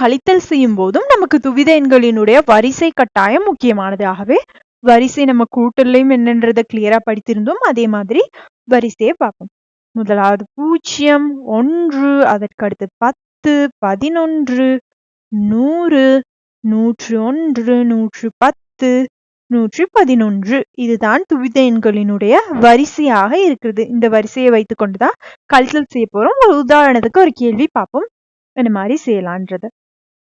கழித்தல் செய்யும் போதும் நமக்கு துவித எண்களினுடைய வரிசை கட்டாயம் முக்கியமானது ஆகவே வரிசை நம்ம கூட்டல்லையும் என்னன்றதை கிளியரா படித்திருந்தோம். அதே மாதிரி வரிசையை பார்ப்போம். முதலாவது பூஜ்ஜியம் ஒன்று அதற்கு அடுத்து பத்து பதினொன்று நூறு நூற்று ஒன்று நூற்று பத்து நூற்றி பதினொன்று. இதுதான் துவித எண்களினுடைய வரிசையாக இருக்கிறது. இந்த வரிசையை வைத்துக் கொண்டுதான் கழித்தல் செய்ய போறோம். ஒரு உதாரணத்துக்கு ஒரு கேள்வி பார்ப்போம். இந்த மாதிரி செய்யலான்றது.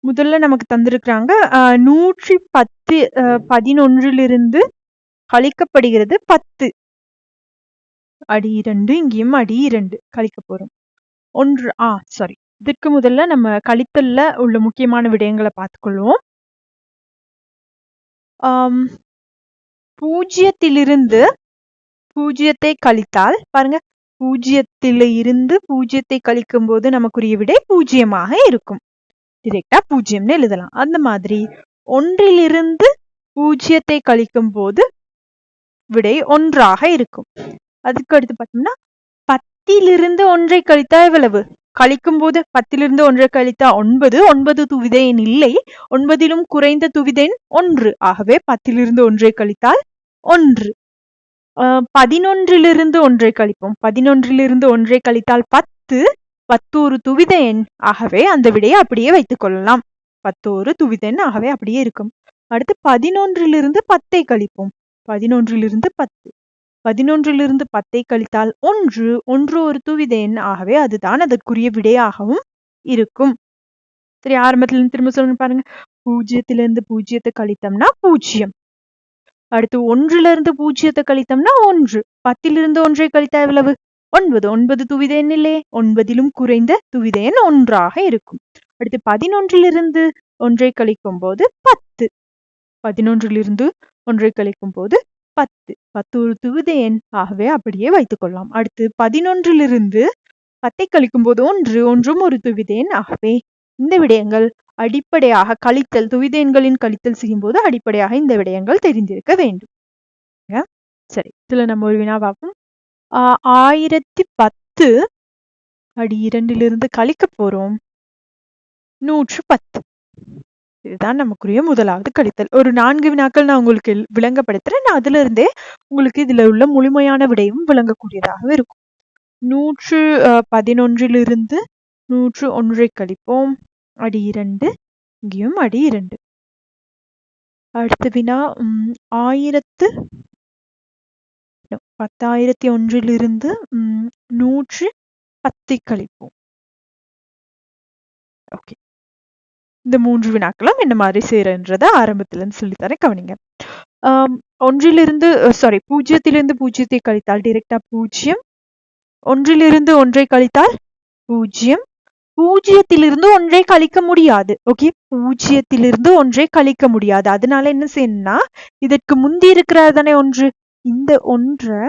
முதல்ல நமக்கு தந்திருக்கிறாங்க நூற்றி பத்து பதினொன்றிலிருந்து கழிக்கப்படுகிறது பத்து. அடி இரண்டு இங்கேயும் அடி இரண்டு கழிக்க போறோம். ஒன்று ஆ சாரி இதற்கு முதல்ல நம்ம கழித்தல்ல உள்ள முக்கியமான விடயங்களை பார்த்துக்கொள்வோம். ஆம், பூஜ்ஜியத்திலிருந்து பூஜ்ஜியத்தை கழித்தால் பாருங்க பூஜ்ஜியத்தில இருந்து பூஜ்ஜியத்தை கழிக்கும் போது நமக்குரிய விடை பூஜ்ஜியமாக இருக்கும். டிரெக்டா பூஜ்ஜியம்னு எழுதலாம். அந்த மாதிரி ஒன்றிலிருந்து பூஜ்ஜியத்தை கழிக்கும் போது விடை ஒன்றாக இருக்கும். அதுக்கு அடுத்து பார்த்தோம்னா பத்திலிருந்து ஒன்றை கழித்தா எவ்வளவு? கழிக்கும் போது பத்திலிருந்து ஒன்றை கழித்தா ஒன்பது ஒன்பது துவிதையின் இல்லை ஒன்பதிலும் குறைந்த துவிதையின் ஒன்று. ஆகவே பத்திலிருந்து ஒன்றை கழித்தால் ஒன்று. ஆஹ் பதினொன்றிலிருந்து ஒன்றை கழிப்போம். பதினொன்றிலிருந்து ஒன்றை கழித்தால் பத்து பத்தோரு துவித எண் ஆகவே அந்த விடையை அப்படியே வைத்துக் கொள்ளலாம். பத்தோரு துவிதன் ஆகவே அப்படியே இருக்கும். அடுத்து பதினொன்றிலிருந்து பத்தை கழிப்போம். பதினொன்றிலிருந்து பத்து. பதினொன்றிலிருந்து பத்தை கழித்தால் ஒன்று ஒன்று ஒரு துவித எண் ஆகவே அதுதான் அதற்குரிய விடையாகவும் இருக்கும். சரி ஆரம்பத்துல இருந்து திரும்ப சொல்லணும் பாருங்க. பூஜ்ஜியத்திலிருந்து பூஜ்ஜியத்தை கழித்தோம்னா பூஜ்ஜியம். அடுத்து ஒன்றுல இருந்து பூஜ்ஜியத்தை கழித்தோம்னா ஒன்று. பத்திலிருந்து ஒன்றை கழித்தா எவ்வளவு? ஒன்பது ஒன்பது துவித எண் ஒன்பதிலும் குறைந்த துவித எண் ஒன்றாக இருக்கும். அடுத்து பதினொன்றிலிருந்து ஒன்றை கழிக்கும் போது பத்து. பதினொன்றிலிருந்து ஒன்றை கழிக்கும் போது பத்து. பத்து ஒரு துவித எண் ஆகவே அப்படியே வைத்துக் கொள்ளலாம் அடுத்து பதினொன்றிலிருந்து பத்தை கழிக்கும் போது ஒன்று ஒன்றும் ஒரு துவித எண் ஆகவே இந்த விடயங்கள் அடிப்படையாக கழித்தல் துவித எண்களின் கழித்தல் செய்யும் போது அடிப்படையாக இந்த விடயங்கள் தெரிந்திருக்க வேண்டும். சரி. இதுல நம்ம ஒரு வினா பார்ப்போம் ஆயிரத்தி பத்து அடி இரண்டிலிருந்து கழிக்க போறோம். நூற்று பத்து இதுதான் நமக்குரிய முதலாவது கழித்தல். ஒரு நான்கு வினாக்கள் நான் உங்களுக்கு விளங்கப்படுத்துறேன். நான் அதுல இருந்தே உங்களுக்கு இதுல உள்ள முழுமையான விடையும் விளங்கக்கூடியதாக இருக்கும். நூற்று அஹ், பதினொன்றிலிருந்து நூற்று ஒன்றை கழிப்போம். அடி இரண்டு இங்கேயும் அடி இரண்டு. அடுத்த வினா உம், ஆயிரத்து பத்தாயிரத்தி ஒன்றிலிருந்து நூற்று பத்தை கழிப்போம் ஓகே. இந்த மூன்று வினாக்களும் என்ன மாதிரி செய்யறன்றத ஆரம்பத்துல இருந்து சொல்லித்தரேன் கவனிங்க. ஒன்றிலிருந்து சாரி பூஜ்ஜியத்திலிருந்து பூஜ்ஜியத்தை கழித்தால் டிரெக்டா பூஜ்ஜியம். ஒன்றிலிருந்து ஒன்றை கழித்தால் பூஜ்ஜியம். பூஜ்ஜியத்திலிருந்து ஒன்றை கழிக்க முடியாது. ஓகே பூஜ்ஜியத்திலிருந்து ஒன்றை கழிக்க முடியாது. அதனால என்ன செய்யணும்னா இதற்கு முந்தி இருக்கிறது தானே ஒன்று. இந்த ஒன்றை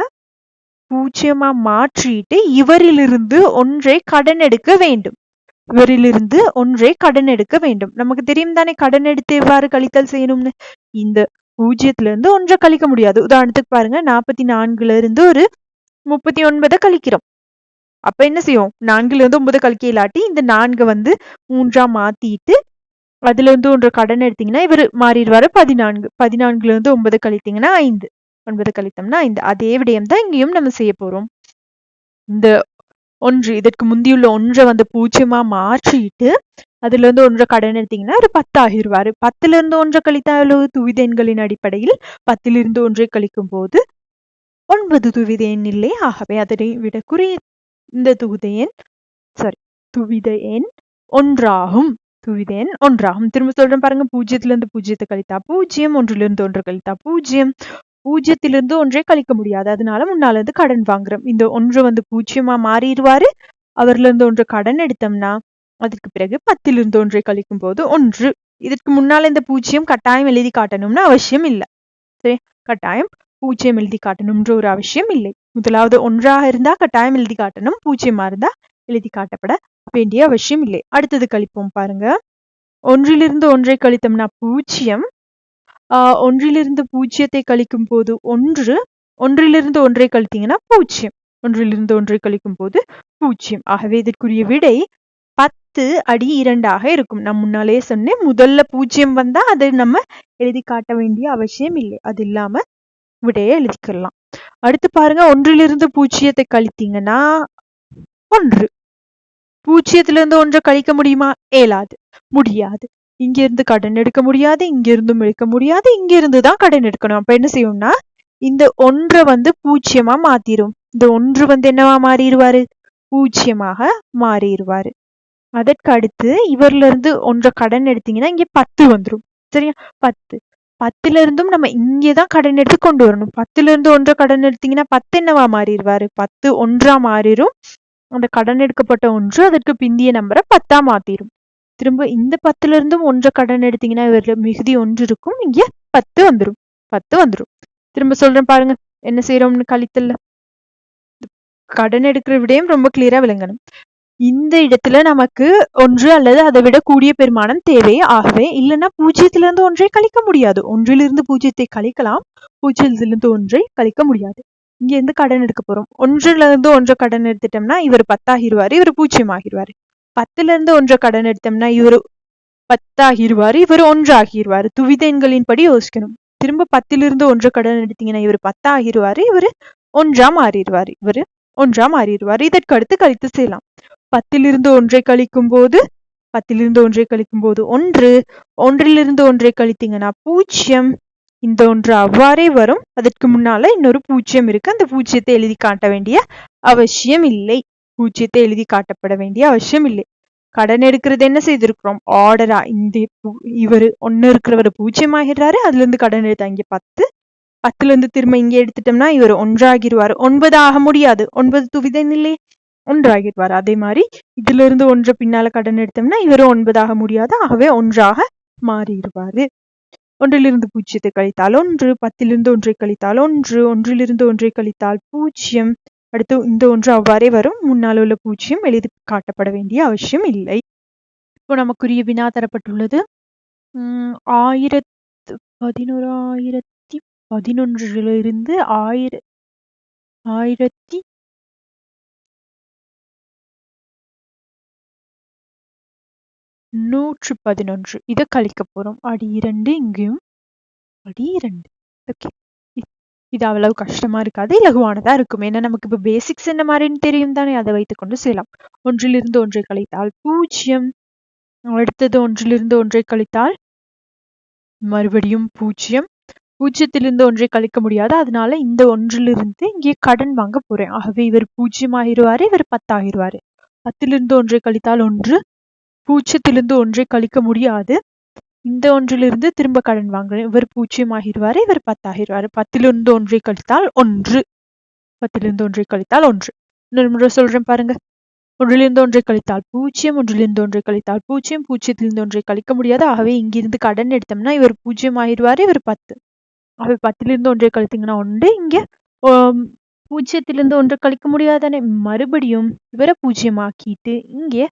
பூஜ்ஜியமா மாற்றிட்டு இவரிலிருந்து ஒன்றை கடன் எடுக்க வேண்டும். இவரிலிருந்து ஒன்றை கடன் எடுக்க வேண்டும். நமக்கு தெரியும் தானே கடன் எடுத்து எவ்வாறு கழித்தல் செய்யணும்னு? இந்த பூஜ்ஜியத்துல இருந்து ஒன்றை கழிக்க முடியாது. உதாரணத்துக்கு பாருங்க நாற்பத்தி நான்குல இருந்து ஒரு முப்பத்தி ஒன்பதை கழிக்கிறோம். அப்ப என்ன செய்வோம்? நான்குல இருந்து ஒன்பது கழிக்க இல்லாட்டி இந்த நான்கு வந்து மூன்றா மாத்திட்டு அதுல இருந்து ஒன்று கடன் எடுத்தீங்கன்னா இவர் மாறிடுவாரு. பதினான்கு. பதினான்குல இருந்து ஒன்பது கழித்தீங்கன்னா ஐந்து. ஒன்பது கழித்தோம்னா இந்த அதே விடயம் தான் இங்கேயும் நம்ம செய்ய போறோம். இந்த ஒன்று இதற்கு முந்தியுள்ள ஒன்றை வந்து பூஜ்ஜியமா மாற்றிட்டு அதுல இருந்து ஒன்றை கடன் எடுத்தீங்கன்னா ஒரு பத்து ஆகிடுவாரு பத்துல இருந்து ஒன்றை கழித்தா எவ்வளவு? துவித எண்களின் அடிப்படையில் பத்திலிருந்து ஒன்றை கழிக்கும் போது ஒன்பது துவித எண் இல்லை. ஆகவே அதனை விட குறைய இந்த துவித எண் சாரி துவித எண் ஒன்றாகும். துவித எண் ஒன்றாகும். திரும்ப சொல்றேன் பாருங்க பூஜ்ஜியத்துல இருந்து பூஜ்ஜியத்தை கழித்தா பூஜ்ஜியம் ஒன்றிலிருந்து ஒன்று கழித்தா பூஜ்ஜியம். பூஜ்ஜியத்திலிருந்து ஒன்றை கழிக்க முடியாது. அதனால முன்னால இருந்து கடன் வாங்குறோம். இந்த ஒன்று வந்து பூஜ்ஜியமா மாறிடுவாரு. அவர்ல இருந்து ஒன்று கடன் எடுத்தோம்னா அதற்கு பிறகு பத்திலிருந்து ஒன்றை கழிக்கும் போது ஒன்று. இதற்கு முன்னால இந்த பூஜ்ஜியம் கட்டாயம் எழுதி காட்டணும்னு அவசியம் இல்லை. சரி கட்டாயம் பூஜ்ஜியம் எழுதி காட்டணும்ன்ற ஒரு அவசியம் இல்லை. முதலாவது ஒன்றாக இருந்தா கட்டாயம் எழுதி காட்டணும். பூஜ்ஜியமா இருந்தா எழுதி காட்டப்பட வேண்டிய அவசியம் இல்லை. அடுத்தது கழிப்போம் பாருங்க. ஒன்றிலிருந்து ஒன்றை கழித்தோம்னா பூஜ்ஜியம் ஆஹ் ஒன்றிலிருந்து பூஜ்ஜியத்தை கழிக்கும் போது ஒன்று ஒன்றிலிருந்து ஒன்றை கழித்தீங்கன்னா பூஜ்ஜியம் ஒன்றிலிருந்து ஒன்றை கழிக்கும் போது பூஜ்ஜியம் ஆகவே இதற்குரிய விடை பத்து அடி இரண்டாக இருக்கும். நான் முன்னாலேயே சொன்னேன் முதல்ல பூஜ்ஜியம் வந்தா அது நம்ம எழுதி காட்ட வேண்டிய அவசியம் இல்லை. அது இல்லாம விடையை எழுதிக்கலாம். அடுத்து பாருங்க ஒன்றிலிருந்து பூஜ்ஜியத்தை கழித்தீங்கன்னா ஒன்று. பூஜ்ஜியத்திலிருந்து ஒன்றை கழிக்க முடியுமா? இயலாது. முடியாது. இங்க இருந்து கடன் எடுக்க முடியாது இங்க இருந்தும் எடுக்க முடியாது இங்க இருந்து தான் கடன் எடுக்கணும். அப்ப என்ன செய்யும்னா இந்த ஒன்றை வந்து பூஜ்ஜியமா மாத்திரும். இந்த ஒன்று வந்து என்னவா மாறிடுவாரு? பூஜ்ஜியமாக மாறிடுவாரு. அதற்கு அடுத்து இவர்ல இருந்து ஒன்றை கடன் எடுத்தீங்கன்னா இங்க பத்து வந்துடும் சரியா? பத்து. பத்துல இருந்தும் நம்ம இங்கேதான் கடன் எடுத்து கொண்டு வரணும். பத்துல இருந்து ஒன்றை கடன் எடுத்தீங்கன்னா பத்து என்னவா மாறிடுவாரு? பத்து ஒன்றா மாறிடும் அந்த கடன் எடுக்கப்பட்ட ஒன்று அதற்கு பிந்திய நம்பரை பத்தா மாத்திரும். திரும்ப இந்த பத்துல இருந்தும் ஒன்றை கடன் எடுத்தீங்கன்னா இவர்ல மிகுதி ஒன்று இருக்கும் இங்க பத்து வந்துரும். பத்து வந்துரும். திரும்ப சொல்றேன் பாருங்க. என்ன செய்யறோம்னு கழித்தல்ல. கடன் எடுக்கிற விடயம் ரொம்ப கிளியரா விளங்கணும். இந்த இடத்துல நமக்கு ஒன்று அல்லது அதை விட கூடிய பெருமானம் தேவை. ஆகவே இல்லைன்னா பூஜ்ஜியத்துல இருந்து ஒன்றை கழிக்க முடியாது. ஒன்றிலிருந்து பூஜ்ஜியத்தை கழிக்கலாம். பூஜ்ஜியத்திலிருந்து ஒன்றை கழிக்க முடியாது. இங்க இருந்து கடன் எடுக்க போறோம். ஒன்றுல இருந்து ஒன்றை கடன் எடுத்துட்டோம்னா இவர் பத்தாகிடுவாரு இவர் பூஜ்ஜியம் ஆகிருவாரு. பத்துல இருந்து ஒன்றை கடன் எடுத்தோம்னா இவரு பத்தாகிடுவாரு இவர் ஒன்றாகிடுவாரு துவிதெண்களின் படி யோசிக்கணும். திரும்ப பத்திலிருந்து ஒன்றை கடன் எடுத்தீங்கன்னா இவர் பத்தாகிடுவாரு இவர் ஒன்றா மாறிடுவாரு இவர் ஒன்றா மாறிடுவார் இதற்கு அடுத்து கழித்து செய்யலாம். பத்திலிருந்து ஒன்றை கழிக்கும் போது பத்திலிருந்து ஒன்றை கழிக்கும் போது ஒன்று ஒன்றிலிருந்து ஒன்றை கழித்தீங்கன்னா பூஜ்ஜியம் இந்த ஒன்று அவ்வாறே வரும். அதற்கு முன்னால இன்னொரு பூஜ்ஜியம் இருக்கு. அந்த பூஜ்ஜியத்தை எழுதி காட்ட வேண்டிய அவசியம் இல்லை. பூஜ்ஜியத்தை எழுதி காட்டப்பட வேண்டிய அவசியம் இல்லை கடன் எடுக்கிறது என்ன செய்திருக்கிறோம்? ஆர்டரா இந்த இவர் ஒன்னு இருக்கிறவர் பூஜ்ஜியம் ஆகிடுறாரு அதுல இருந்து கடன் எடுத்தா இங்க பத்து. பத்துல இருந்து திரும்ப இங்க எடுத்துட்டோம்னா இவர் ஒன்றாகிடுவார். ஒன்பது ஆக முடியாது. ஒன்பது துவிதன் இல்லை ஒன்றாகிடுவார். அதே மாதிரி இதுல இருந்து ஒன்று பின்னால கடன் எடுத்தோம்னா இவரும் ஒன்பதாக முடியாது. ஆகவே ஒன்றாக மாறிடுவாரு. ஒன்றிலிருந்து பூஜ்ஜியத்தை கழித்தால் ஒன்று பத்திலிருந்து ஒன்றை கழித்தால் ஒன்று ஒன்றிலிருந்து ஒன்றை கழித்தால் பூஜ்ஜியம் அடுத்து இந்த ஒன்று அவ்வாறே வரும். முன்னால் உள்ள பூஜ்ஜியம் எழுதி காட்டப்பட வேண்டிய அவசியம் இல்லை. இப்போ நமக்குரிய வினா தரப்பட்டுள்ளது. உம் ஆயிரத்து பதினோராயிரத்தி பதினொன்றிலிருந்து ஆயிர ஆயிரத்தி நூற்று பதினொன்று. இதை கழிக்க போறோம். அடி இரண்டு இங்கேயும் அடி இரண்டு. ஓகே. இது அவ்வளவு கஷ்டமா இருக்காது இலகுவானதா இருக்கும். ஏன்னா நமக்கு இப்ப பேசிக்ஸ் என்ன மாதிரின்னு தெரியும் தானே அதை வைத்துக்கொண்டு செய்யலாம். ஒன்றிலிருந்து ஒன்றை கழித்தால் பூஜ்ஜியம் அடுத்தது ஒன்றிலிருந்து ஒன்றை கழித்தால் மறுபடியும் பூஜ்ஜியம் பூஜ்ஜியத்திலிருந்து ஒன்றை கழிக்க முடியாது. அதனால இந்த ஒன்றிலிருந்து இங்கே கடன் வாங்க போறேன். ஆகவே இவர் பூஜ்ஜியம் ஆகிருவாரு இவர் பத்தாகிருவாரு. பத்திலிருந்து ஒன்றை கழித்தால் ஒன்று. பூஜ்ஜியத்திலிருந்து ஒன்றை கழிக்க முடியாது. இந்த ஒன்றிலிருந்து திரும்ப கடன் வாங்குறேன் இவர் பூஜ்ஜியம் ஆகிடுவாரு இவர் பத்தாகிடுவாரு. பத்திலிருந்து ஒன்றை கழித்தால் ஒன்று. பத்திலிருந்து ஒன்றை கழித்தால் ஒன்று. இன்னொரு முறை சொல்றேன் பாருங்க. ஒன்றிலிருந்து ஒன்றை கழித்தால் பூஜ்ஜியம் ஒன்றிலிருந்து ஒன்றை கழித்தால் பூஜ்ஜியம் பூஜ்ஜியத்திலிருந்து ஒன்றை கழிக்க முடியாது. ஆகவே இங்கிருந்து கடன் எடுத்தோம்னா இவர் பூஜ்ஜியம் ஆகிடுவாரு இவர் பத்து. ஆகவே பத்திலிருந்து ஒன்றை கழித்தீங்கன்னா ஒன்று. இங்க பூஜ்ஜியத்திலிருந்து ஒன்று கழிக்க முடியாதானே? மறுபடியும் இவரை பூஜ்ஜியமாக்கிட்டு இங்கே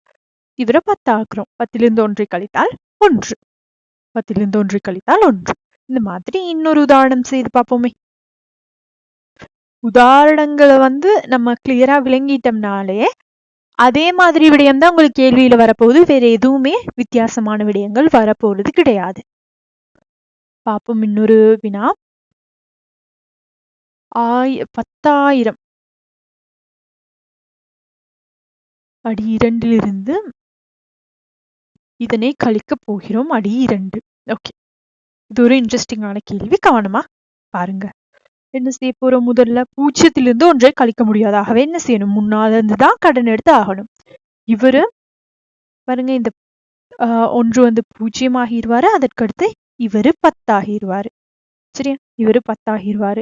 இவரை பத்தாக்குறோம். பத்திலிருந்து ஒன்றை கழித்தால் ஒன்று. பத்திலிருந்து ஒன்றை கழித்தால் ஒன்று. இந்த மாதிரி இன்னொரு உதாரணம் செய்து பார்ப்போமே. உதாரணங்களை வந்து நம்ம கிளியரா விளங்கிட்டோம்னாலே அதே மாதிரி விடயம் தான் உங்களுக்கு கேள்வியில வரப்போகுது. வேற எதுவுமே வித்தியாசமான விடயங்கள் வரப்போறது கிடையாது. பார்ப்போம் இன்னொரு வினா. ஆய பத்தாயிரம். அடி இரண்டிலிருந்து இதனை கழிக்க போகிறோம். அடி இரண்டு. ஓகே. இது ஒரு இன்ட்ரெஸ்டிங்கான கேள்வி. கவனமா பாருங்க. என்ன செய்ய போறோம்? முதல்ல பூஜ்ஜியத்திலிருந்து ஒன்றை கழிக்க முடியாது. ஆகவே என்ன செய்யணும்? முன்னால இருந்து தான் கடன் எடுத்து ஆகணும். இவரு பாருங்க இந்த ஒன்று வந்து பூஜ்ஜியம் ஆகிடுவாரு அதற்கடுத்து இவரு பத்தாகிடுவாரு சரியா? இவரு பத்தாகிடுவாரு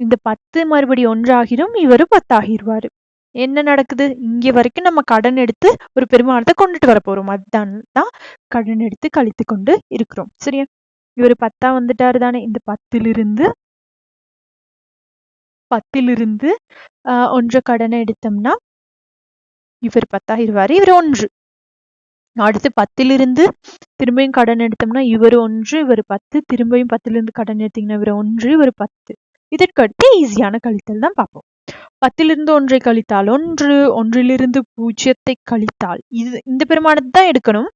இந்த பத்து மறுபடி ஒன்றாகிடும் இவரு பத்தாகிடுவாரு என்ன நடக்குது? இங்க வரைக்கும் நம்ம கடன் எடுத்து ஒரு பெருமானத்தை கொண்டுட்டு வர போறோம். அதுதான் தான் கடன் எடுத்து கழித்து கொண்டு இருக்கிறோம். சரியா? இவர் பத்தா வந்துட்டாரு தானே. இந்த பத்திலிருந்து பத்திலிருந்து ஆஹ் ஒன்று கடனை எடுத்தோம்னா இவர் பத்தாயிருவாரு இவர் ஒன்று. அடுத்து பத்திலிருந்து திரும்பியும் கடன் எடுத்தோம்னா இவர் ஒன்று இவர் பத்து. திரும்பியும் பத்திலிருந்து கடன் எடுத்தீங்கன்னா இவர் ஒன்று இவர் பத்து. இதற்கு அடுத்து ஈஸியான கழித்தல் தான் பார்ப்போம். பத்திலிருந்து ஒன்றை கழித்தால் ஒன்று ஒன்றிலிருந்து பூஜ்ஜியத்தை கழித்தால். இது இந்த பெருமானத்தை தான் எடுக்கணும்.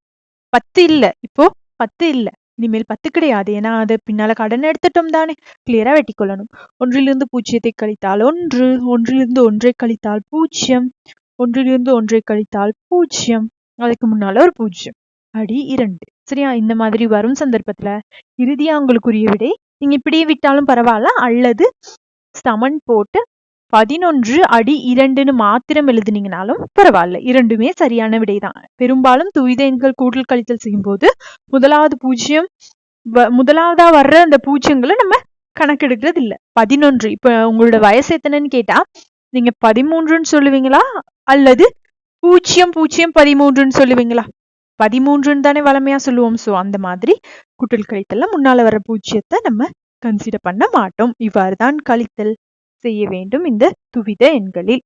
பத்து இல்ல. இப்போ பத்து இல்ல. இனிமேல் பத்து கிடையாது. ஏன்னா அது பின்னால கடன் எடுத்துட்டோம் தானே. கிளியரா வெட்டிக்கொள்ளணும். ஒன்றிலிருந்து பூஜ்ஜியத்தை கழித்தால் ஒன்று ஒன்றிலிருந்து ஒன்றை கழித்தால் பூஜ்ஜியம் ஒன்றிலிருந்து ஒன்றை கழித்தால் பூஜ்ஜியம். அதுக்கு முன்னால ஒரு பூஜ்ஜியம். அடி இரண்டு. சரியா? இந்த மாதிரி வரும் சந்தர்ப்பத்துல இறுதியா உங்களுக்குரிய விடை. நீங்க இப்படியே விட்டாலும் பரவாயில்ல. அல்லது சமன் போட்டு பதினொன்று அடி இரண்டுன்னு மாத்திரம் எழுதுனீங்கனாலும் பரவாயில்ல. இரண்டுமே சரியான விடைதான். பெரும்பாலும் துரித எண்கள் கூட்டல் கழித்தல் செய்யும்போது முதலாவது பூஜ்ஜியம் வ- முதலாவதா வர்ற அந்த பூஜ்ஜியங்களை நம்ம கணக்கெடுக்கிறது இல்ல பதினொன்று. இப்ப உங்களோட வயசு எத்தனைன்னு கேட்டா நீங்க பதிமூன்றுன்னு சொல்லுவீங்களா? அல்லது பூஜ்ஜியம் பூஜ்ஜியம் பதிமூன்றுன்னு சொல்லுவீங்களா? பதிமூன்றுன்னு தானே வளமையா சொல்லுவோம். சோ அந்த மாதிரி கூட்டல் கழித்தல்ல முன்னால வர பூஜ்ஜியத்தை நம்ம கன்சிடர் பண்ண மாட்டோம். இவ்வாறுதான் கழித்தல். செய்ய வேண்டும் இந்த துவித எண்களில்.